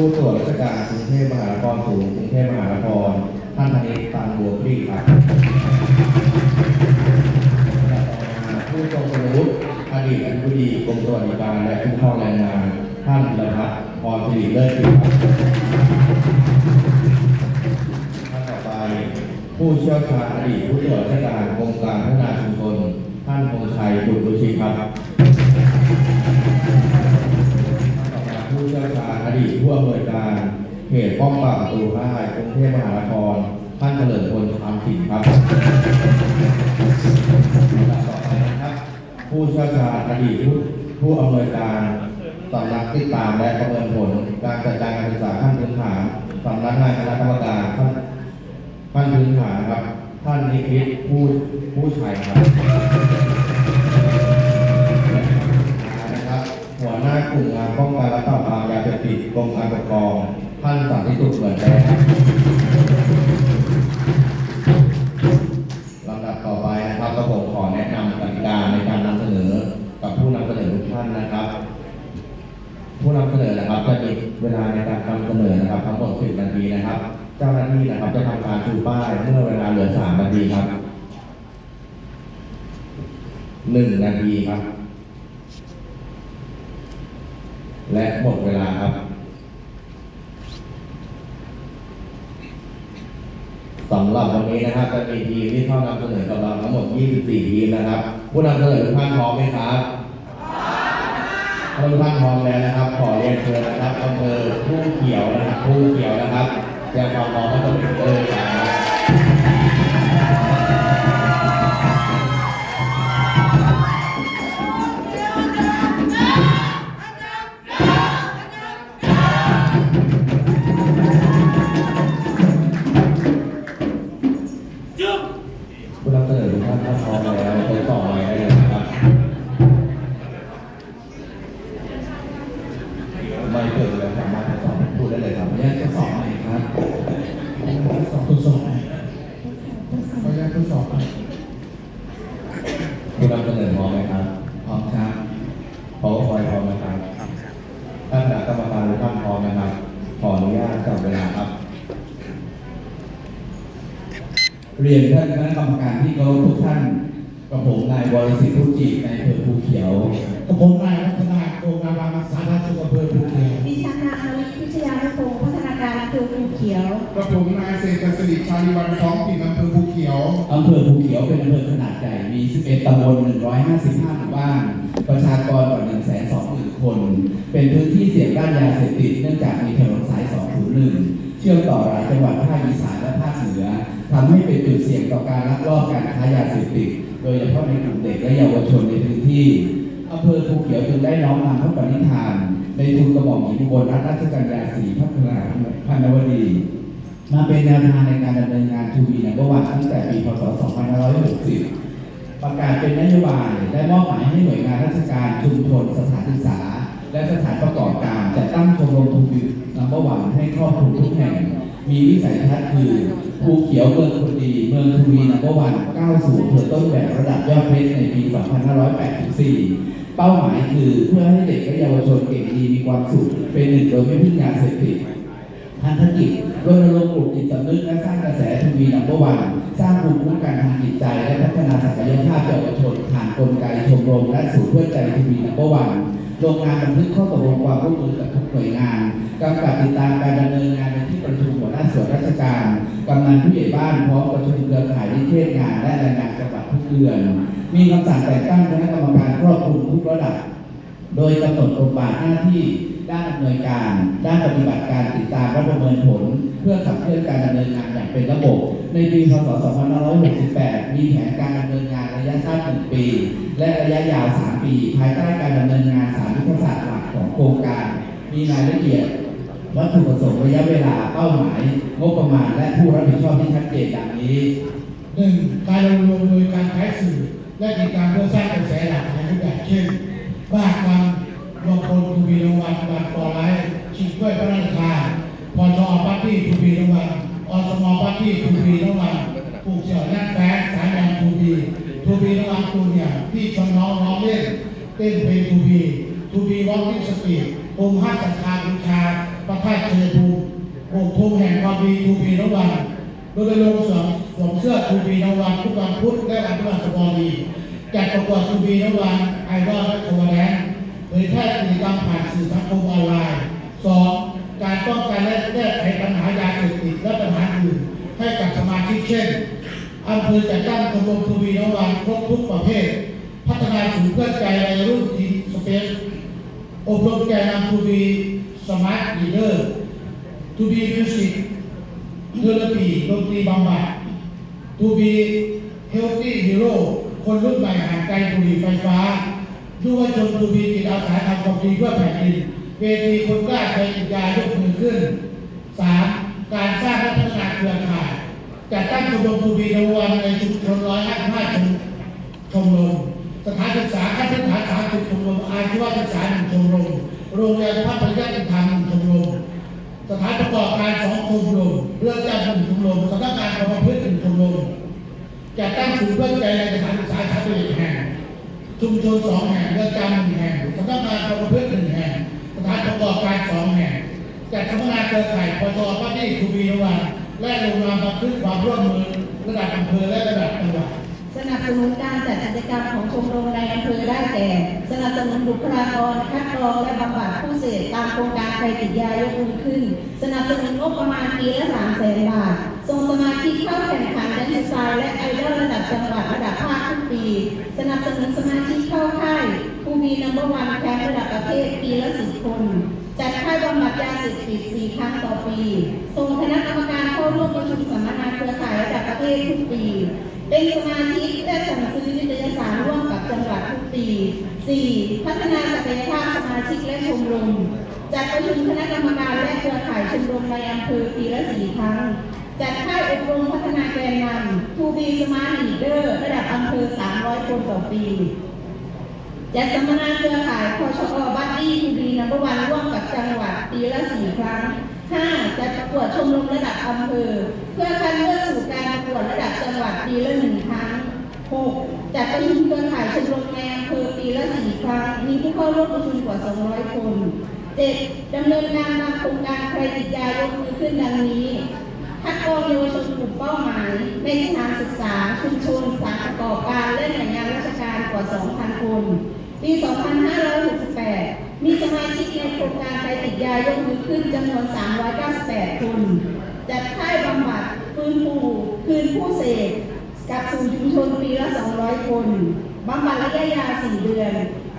ผู้ตรวจราชการกรุงเทพมหานครสูงกรุงเทพมหานครท่านธนิตตันบัวคลี่ครับผู้ทรงคุณวุฒิอดีตอธิบดีกรมสวัสดิการและคุ้มครองแรงงานท่านธีรพัฒน์พรสิริเลิศครับท่านต่อไป ผู้เชี่ยวชาญอดีตผู้ตรวจราชการกรมการพัฒนาชุมชนท่านพงชัยบุตรบุชิครับ เขตป้องปราบประตูห้ากรุงเทพมหานคร ท่านเฉลิมพลคำสิงห์ครับต่อไปนะครับ ผู้เชี่ยวชาญอดีตผู้ผู้อำนวยการสำนักติดตามและประเมินผลการจัดการการศึกษาขั้นพื้นฐานสำนักงานคณะกรรมการขั้นขั้นพื้นฐานครับ ท่านนิคิตผู้ผู้ชัยครับนะครับ หัวหน้ากลุ่มงานป้องกันและปราบปรามยาเสพติดกรมการปกครอง ท่านสันติสุขเหมือนแดงลำดับต่อไปนะครับก็ผมขอแนะนำกติกาในการนำเสนอกับผู้นำเสนอทุกท่านนะครับ ผู้นำเสนอนะครับจะมีเวลาในการนำเสนอนะครับ ทั้งหมด10นาทีนะครับ เจ้าหน้าที่นะครับจะทำการชูป้ายเมื่อเวลาเหลือ3นาทีครับ1นาทีครับ และหมดเวลาครับ สำหรับวันนี้นะครับจะมีทีมที่เข้านำเสนอกับเราทั้งหมด 24 ทีมนะครับ ผู้นำเสนอทุกท่านพร้อมไหมครับถ้าทุกท่านพร้อมแล้วนะครับ ขอเรียนเชิญนะครับอำเภอผู้เขียวนะครับผู้เขียวนะครับแจ้งความพร้อมให้กับทุกท่านเลยครับ ผู้นำเสนอพร้อมไหมครับ พร้อมครับพอคอยพร้อมไหมครับท่านคณะกรรมการทุกท่านพร้อมนะครับ ขออนุญาตจับเวลาครับ เรียนท่านคณะกรรมการที่เคารพทุกท่านกับผมนายวรสิทธิ์พุทธจิตในอำเภอภูเขียวกับผมนายวัฒนาโกงามรักษาราชสุขอำเภอภูเขียวดิฉันนางอลิพิชยานุพงศ์พัฒนาการอำเภอภูเขียวกับผมนายเศรษฐศิริชาลีวันท้องถิ่นอำเภอภูเขียวอำเภอภู เขียวเป็นอำเภอขนาดใหญ่ มี 11 ตำบล 155 หมู่บ้าน ประชากรกว่า120,000 คน เป็นพื้นที่เสี่ยงด้านยาเสพติด เนื่องจากมีถนนสาย 201 เชื่อมต่อหลายจังหวัดภาคอีสานและภาคเหนือทำให้เป็นจุดเสี่ยงต่อการลักลอบการค้ายาเสพติด โดยเฉพาะในกลุ่มเด็กและเยาวชนในพื้นที่อำเภอภูเขียวจึงได้น้อมนำพระปณิธาน ในทุนกระหม่อมหญิงบลรัตนราชกัญญาศรีพัฒนาพันวดี มาเป็นแนวทางในการดำเนินงานทูบีนับวันตั้งแต่ปีพศ 2560 ประกาศเป็นนโยบายและมอบหมายให้หน่วยงานราชการชุมชนสถานศึกษา และสถานประกอบการจัดตั้งชมรมทูบีนับวันให้ครอบคลุมทุกแห่ง มีวิสัยทัศน์คือภูเขียวเมืองคนดี เมืองทูบีนับวันก้าวสู่เพื่อต้นแบบระดับยอดเพชรในปี 2584 เป้าหมายคือเพื่อให้เด็กและเยาวชนเก่งดีมีความสุขเป็นหนึ่งโดยไม่พึ่งยาเสพติด พันธกิจรณรงค์ปลุกจิตสำนึกและสร้างกระแสทวีนัมเบอร์วันสร้างภูมิคุ้มกันทางจิตใจ และพัฒนาศักยภาพเยาวชนผ่านกลไกชมรมและศูนย์เพื่อใจทวีนัมเบอร์วันลงงานบันทึกข้อตกลงความร่วมมือกับทุกหน่วยงานกำกับติดตามการดำเนินงานในที่ประชุมหัวหน้าส่วนราชการกำนันผู้ใหญ่บ้านพร้อมประชุมเครือข่ายนิเทศงาน และรายงานจังหวัดทุกเดือน มีคำสั่งแต่งตั้งคณะกรรมการครอบคลุมทุกระดับ โดยกำหนดบทบาทหน้าที่ ด้านดำเนินการ ด้านปฏิบัติการติดตามและประเมินผล เพื่อขับเคลื่อนการดำเนินงานอย่างเป็นระบบ ในปีพศ 2568 มีแผนการดำเนินงานระยะสั้น1ปี และระยะยาว 3 ปี ภายใต้การดำเนินงาน3ยุทธศาสตร์หลักของโครงการ มีรายละเอียดวัตถุประสงค์ระยะเวลาเป้าหมาย งบประมาณและผู้รับผิดชอบที่ชัดเจนดังนี้หนึ่งการรวมรวมโดยการใช้สื่อและกิจการเพื่อสร้างกระแสหลักฐานทุกอย่างเช่นบ้านวันร วมพลทูบีรางวัลบัตรปอไลท์ชิงถ้วยพระราชทานพอชอปาร์ตี้ทูบีรางวัลอสมอปาร์ตี้ทูบีรางวัลปลูกเสี่ยวแน่นแฟนสายแดนทูบีทูบีรางวัลตูเนี่ยที่ชวนน้องน้องเล่นเต้นเพลงทูบีทูบีวอล์กกิ้งสปีดภูมิฮัตสัทธาบูชาพระธาตุชัยภูมิโอ่งทุ่งแห่งความดีทูบีนวันโดยลงสวมสวมเสื้อทูบีนวันทุกวันพุธและวันพฤหัสบดีจัดประกวดทูบีนวันไอดอลและโคแลนด์ เผยแพร่กิจกรรมผ่านสื่อสังคมออนไลน์สองการป้องกันและแก้ไขปัญหายาเสพติดและปัญหาอื่นให้กับสมาชิกเช่นอำเภอจัดตั้งชมรมทูบีนวันครบทุกประเภท พัฒนาศูนย์เพื่อใจในรุ่นทีสเปซอบรมแกนนำทูบีสมาร์ทลีเดอร์ทูบีมิวสิกเทอร์ปีดนตรีบำบัดทูบีเฮลตี้ฮีโร่คนรุ่นใหม่ห่างไกลบุหรี่ไฟฟ้า ยุวชนทูบีจิตอาสาทำความดีเพื่อแผ่นดินเวทีคนกล้าใจจิตยายกมือขึ้นสามการสร้างและพัฒนาเครือข่ายจัดตั้งชมรมทูบีนวันในชุมชนร้อยห้าสิบห้าชมชมรมสถานศึกษาขั้นพื้นฐานสามสิบชมรมอาชีวศึกษาหนึ่งชมรมโรงเรียนพระปริยัติธรรมหนึ่งชมรมสถานประกอบการสองชมรมเรื่อนจำหนึ่งชมรมสำนักงานความประพฤติหนึ่งชมรมจัดตั้งศูนย์เพื่อใจในสถานศึกษาชั้นประถมแห่ง ชุมชนสองแห่งเรือนจำหนึ่งแห่งสำนักงานความประพฤติหนึ่งแห่งสถานประกอบการสองแห่งจัดสัมมนาเครือข่ายปชป้าดี้ทูบีนวันและลงนามบันทึกความร่วมมือระดับอำเภอและระดับจังหวัด สนับสนุนการจัดกิจกรรมของชมรมในอำเภอได้แก่ สนับสนุนบุคลากรคัดกรองและบำบัดผู้เสพตามโครงการใครติดยายกมือขึ้น สนับสนุนงบประมาณปีละสามแสนบาทส่งสมาชิกเข้าแข่งขันแดนซ์สไตล์และไอดอลระดับจังหวัดระดับภาคทุกปี สนับสนุนสมาชิกเข้าค่ายผู้มีนัมเบอร์วันแคมป์ระดับประเทศปีละสิบคนจัดค่ายบำบัดยาเสพติดสี่ครั้งต่อปีส่งคณะกรรมการเข้าร่วมประชุมสัมมนาเครือข่ายระดับประเทศทุกปี เป็นสมาชิกและสั่งซื้อนิตยสารร่วมกับจังหวัดทุกปี 4. พัฒนาศักยภาพสมาชิกและชมรม จัดประชุมคณะกรรมการและเครือข่ายชมรมในอำเภอปีละสี่ครั้ง จัดค่ายอบรมพัฒนาแกนนำทูบีสมาร์ทลีเดอร์ระดับอำเภอ 300 คนต่อปี จัดสัมมนาเครือข่ายพชอบัดดี้ทูบีนัมเบอร์วันร่วมกับจังหวัดปีละสี่ครั้ง 5. จัดประกวดชมรมระดับอำเภอ เพื่อคัดเลือกสู่การประกวดระดับจังหวัดปีละหนึ่งครั้ง 6. จัดประชุมเครือข่ายชมรมในอำเภอปีละสี่ครั้ง มีผู้เข้าร่วมประชุมกว่า 200 คน 7. ดำเนินการตามโครงการใครติดยายกมือขึ้นดังนี้คัดกรองเยาวชนกลุ่มเป้าหมาย ในสถานศึกษา ชุมชนสานประกอบการและหน่วยงานราชการกว่า 2,000 คน ปี 2568 มีสมาชิกในโครงการ ยายกมือขึ้นจำนวน 398 คน จัดค่ายบำบัดฟื้นฟูคืนผู้เสพกับสู่ชุมชนปีละ 200 คนบำบัดระยะยาว 4 เดือน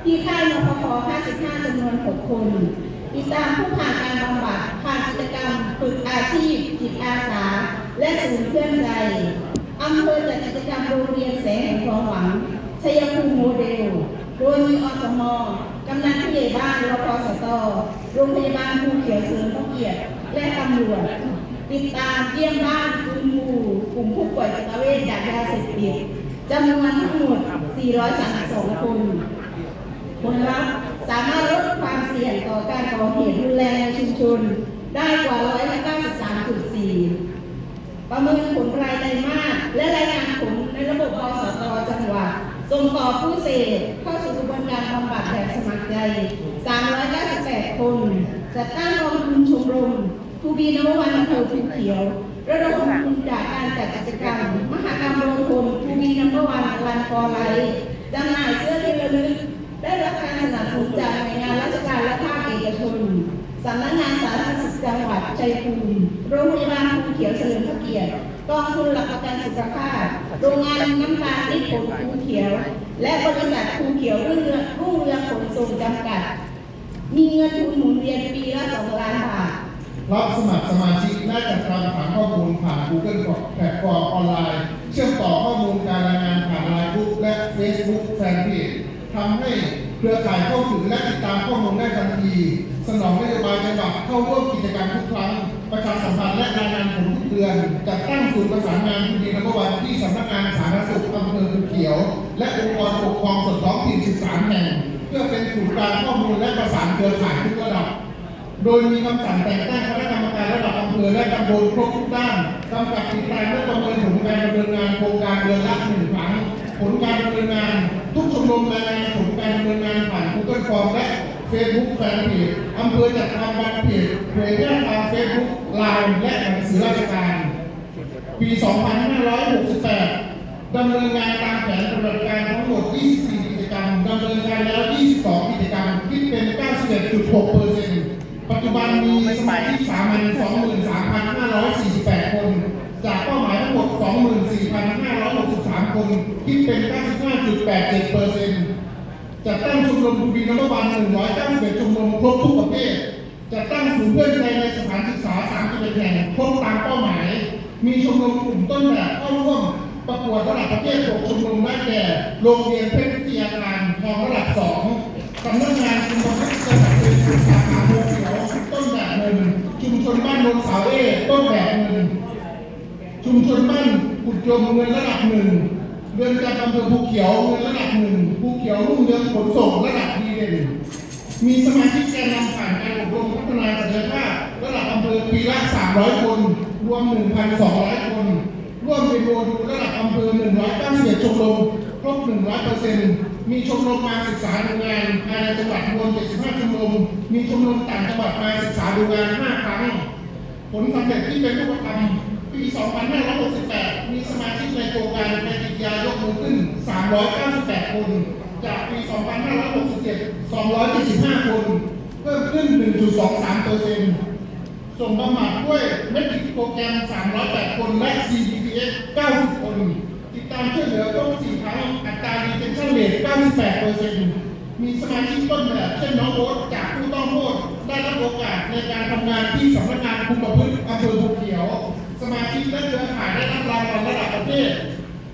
ที่ค่ายนพพ55จำนวน 6 คนติดตามผู้ผ่านการบำบัดผ่านกิจกรรมฝึกอาชีพจิตอาสา และศูนย์เพื่อนใจอำเภอจัดกิจกรรมโรงเรียนแสงแห่งความหวังชัยภูมิโมเดล โดยมีอสมกำนันผู้ใหญ่บ้านรพสตโรงพยาบาลภูเขียวเสริมพระเกียรติและตำรวจติดตามเยี่ยมบ้านฟื้นฟูกลุ่มผู้ป่วยจิตเวชจากยาเสพติดจำนวนทั้งหมด 432 คนผลลัพธ์สามารถลดความเสี่ยงต่อการก่อเหตุรุนแรงในชุมชน ได้กว่าร้อยละ93.4 ประเมินผลรายไตรมาสและรายงานผลในระบบอสตจังหวัด ส่งต่อผู้เสพเข้าสู่กระบวนการบำบัดแบบสมัครใจ 398 คน จัดตั้งกองทุนชมรมทูบีนววันอำเภอภูเขียวระดมทุนจากการจัดกิจกรรม มหกรรมรวมพลทูบีนัมเบอร์วันวันฟอร์ไลท์จำหน่ายเสื้อที่ระลึก ได้รับการสนับสนุนจากหน่วยงานราชการและภาคเอกชนสำนักงานสาธารณสุขจังหวัดชัยภูมิโรงพยาบาลภูเขียวเฉลิมพระเกียรติ กองทุนหลักประกันสุขภาพ โรงงานน้ำตาลนิพนภูเขียว และบริษัทภูเขียวรุ่งเรืองรุ่งเรืองขนส่งจำกัด มีเงินทุนหมุนเวียนปีละ2ล้านบาท รับสมัครสมาชิกและจัดการฐานข้อมูลผ่าน Google แพลตฟอร์มออนไลน์ เชื่อมต่อข้อมูลการรายงานผ่านไลน์กรุ๊ปและ Facebook แฟนเพจทำให้เครือข่ายเข้าถึงและติดตามข้อมูลได้ทันที สนองนโยบายจังหวัดเข้าร่วมกิจกรรมทุกครั้ง ประชาสัมพันธ์และรายงานผล เดือนจัดตั้งศูนย์ประสานงานทุนดีนักวันที่สำนักงานสาธารณสุขอำเภอภูเขียว และองค์กรปกครองส่วนท้องถิ่น 13 แห่ง เพื่อเป็นศูนย์กลางข้อมูลและประสานเครือข่ายทุกระดับ โดยมีคำสั่งแต่งตั้งคณะกรรมการระดับอำเภอและตำบลครบทุกด้านกำกับติดตามและประเมินผลการดำเนินงานโครงการเดือนละหนึ่งครั้งผลการดำเนินงาน ทุกชมรมรายงานผลการดำเนินงานผ่าน Google Form และ เฟซบุ๊กแฟนเพจอำเภอจัดทำวันเพจเผยแพร่ทางเฟซบุ๊กไลน์และหนังสือราชการ ปี 2568 ดำเนินงานตามแผนปฏิบัติการทั้งหมด 24 กิจกรรม ดำเนินการแล้ว 22 กิจกรรมคิดเป็น 91.6เปอร์เซ็นต์ปัจจุบันมีสมาชิกสามัญ23,548 คน จากเป้าหมายทั้งหมด 24,563 คน คิดเป็น 95.87เปอร์เซ็นต์ จัดตั้งชุมรมทูบีนัมเบอร์วัน191ชุมรมครบทุกประเภทจัดตั้งศูนย์เพื่อนใจในสถานศึกษา31แห่งครบตามเป้าหมาย มีชมรมกลุ่มต้นแบบเข้าร่วมประกวดระดับประเทศ6ชมรมได้แก่โรงเรียนเพชรวิทยาการทองระดับ2สำนักงานชุมชนจังหวัดเป็นสาขาโมเขียวต้นแบบหนึ่งชุมชนบ้านโนนสาวเอต้นแบบหนึ่งชุมชนบ้านกุดจมเงินระดับหนึ่งเรือนจำอำเภอภูเขียวเงินระดับหนึ่ง ภูเขียวรุ่งเรืองขนส่งระดับดีเด่น มีสมาชิกแกนนำผ่านการอบรมพัฒนาศักยภาพระดับอำเภอปีละ 300 คน รวม 1,200 คน ร่วมเป็นโมดูลระดับอำเภอ 191ชมรมครบ 100%มีชมรมมาศึกษาดูงานภายในจังหวัดรวม 75 ชมรม มีชมรมต่างจังหวัดมาศึกษาดูงาน 5 ครั้ง ผลสำเร็จที่เป็นรูปธรรมปี 2568 มีสมาชิกในโครงการในกิจยายกมือ 398 คน จากปี 2567 275 คน เพิ่มขึ้น 1.23เปอร์เซ็นต์ส่งบำบัดด้วยเมทริกโปรแกรม 308 คน และ CDPS 90 คน ติดตามช่วยเหลือต้อง4ครั้งอัตราดีเทนชั่นเรท98เปอร์เซ็นต์มีสมาชิกต้นแบบเช่นน้องโอ๊ตจากผู้ต้องโทษได้รับโอกาสในการทำงานที่สำนัก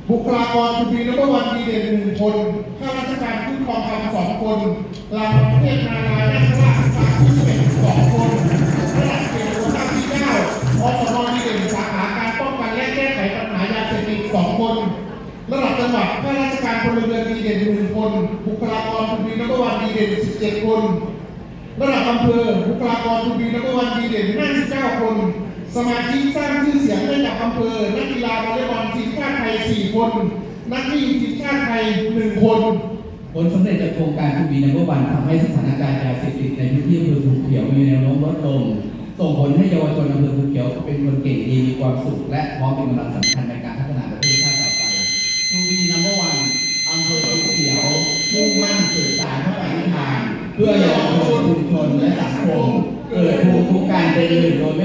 บุคลากรคุณดีนับวันดีเด่นหนึ่งคนข้าราชการคุ้ครองธรรมสองคนรางวัลประเทศนารายณ์และพระราชทานที่เอ็ดสองคนระดับเขตโคต้าที่เก้าอสมดีเด่นสาขาการป้องกันและแก้ไขปัญหายาเสพติดสองคนระดับจังหวัดข้าราชการพลเรือนดีเด่นหนึ่งคน บุคลากรคุณดีนับวันดีเด่นสิบเจ็ดคนระดับอำเภอบุคลากรทูบีนักวันดีเด่น59คน สมาชิกสร้างชื่อเสียงให้กับอำเภอ นักกีฬาวอลเลย์บอลทีมชาติไทย 4 คน นักวิ่งทีมชาติไทย 1 คน ผลสำเร็จจากโครงการทูบีนัมเบอร์วันทำให้สถานการณ์ยาเสพติดในพื้นที่อำเภอภูเขียวมีแนวโน้มลดลง ส่งผลให้เยาวชนอำเภอภูเขียวเป็นคนเก่งดีมีความสุข และพร้อมเป็นกำลังสำคัญในการพัฒนาประเทศชาติต่อไปทูบีนัมเบอร์วันอำเภอภูเขียวมุ่งมั่นสื่อสารพระปฏิทาน เพื่อเยาวชนชุมชนและสังคมเกิดภูมิคุ้มกันเป็นหนึ่งโดยไม่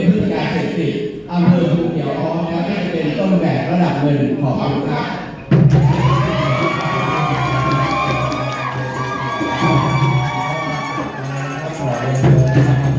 ระดับหนึ่งของคุณครับ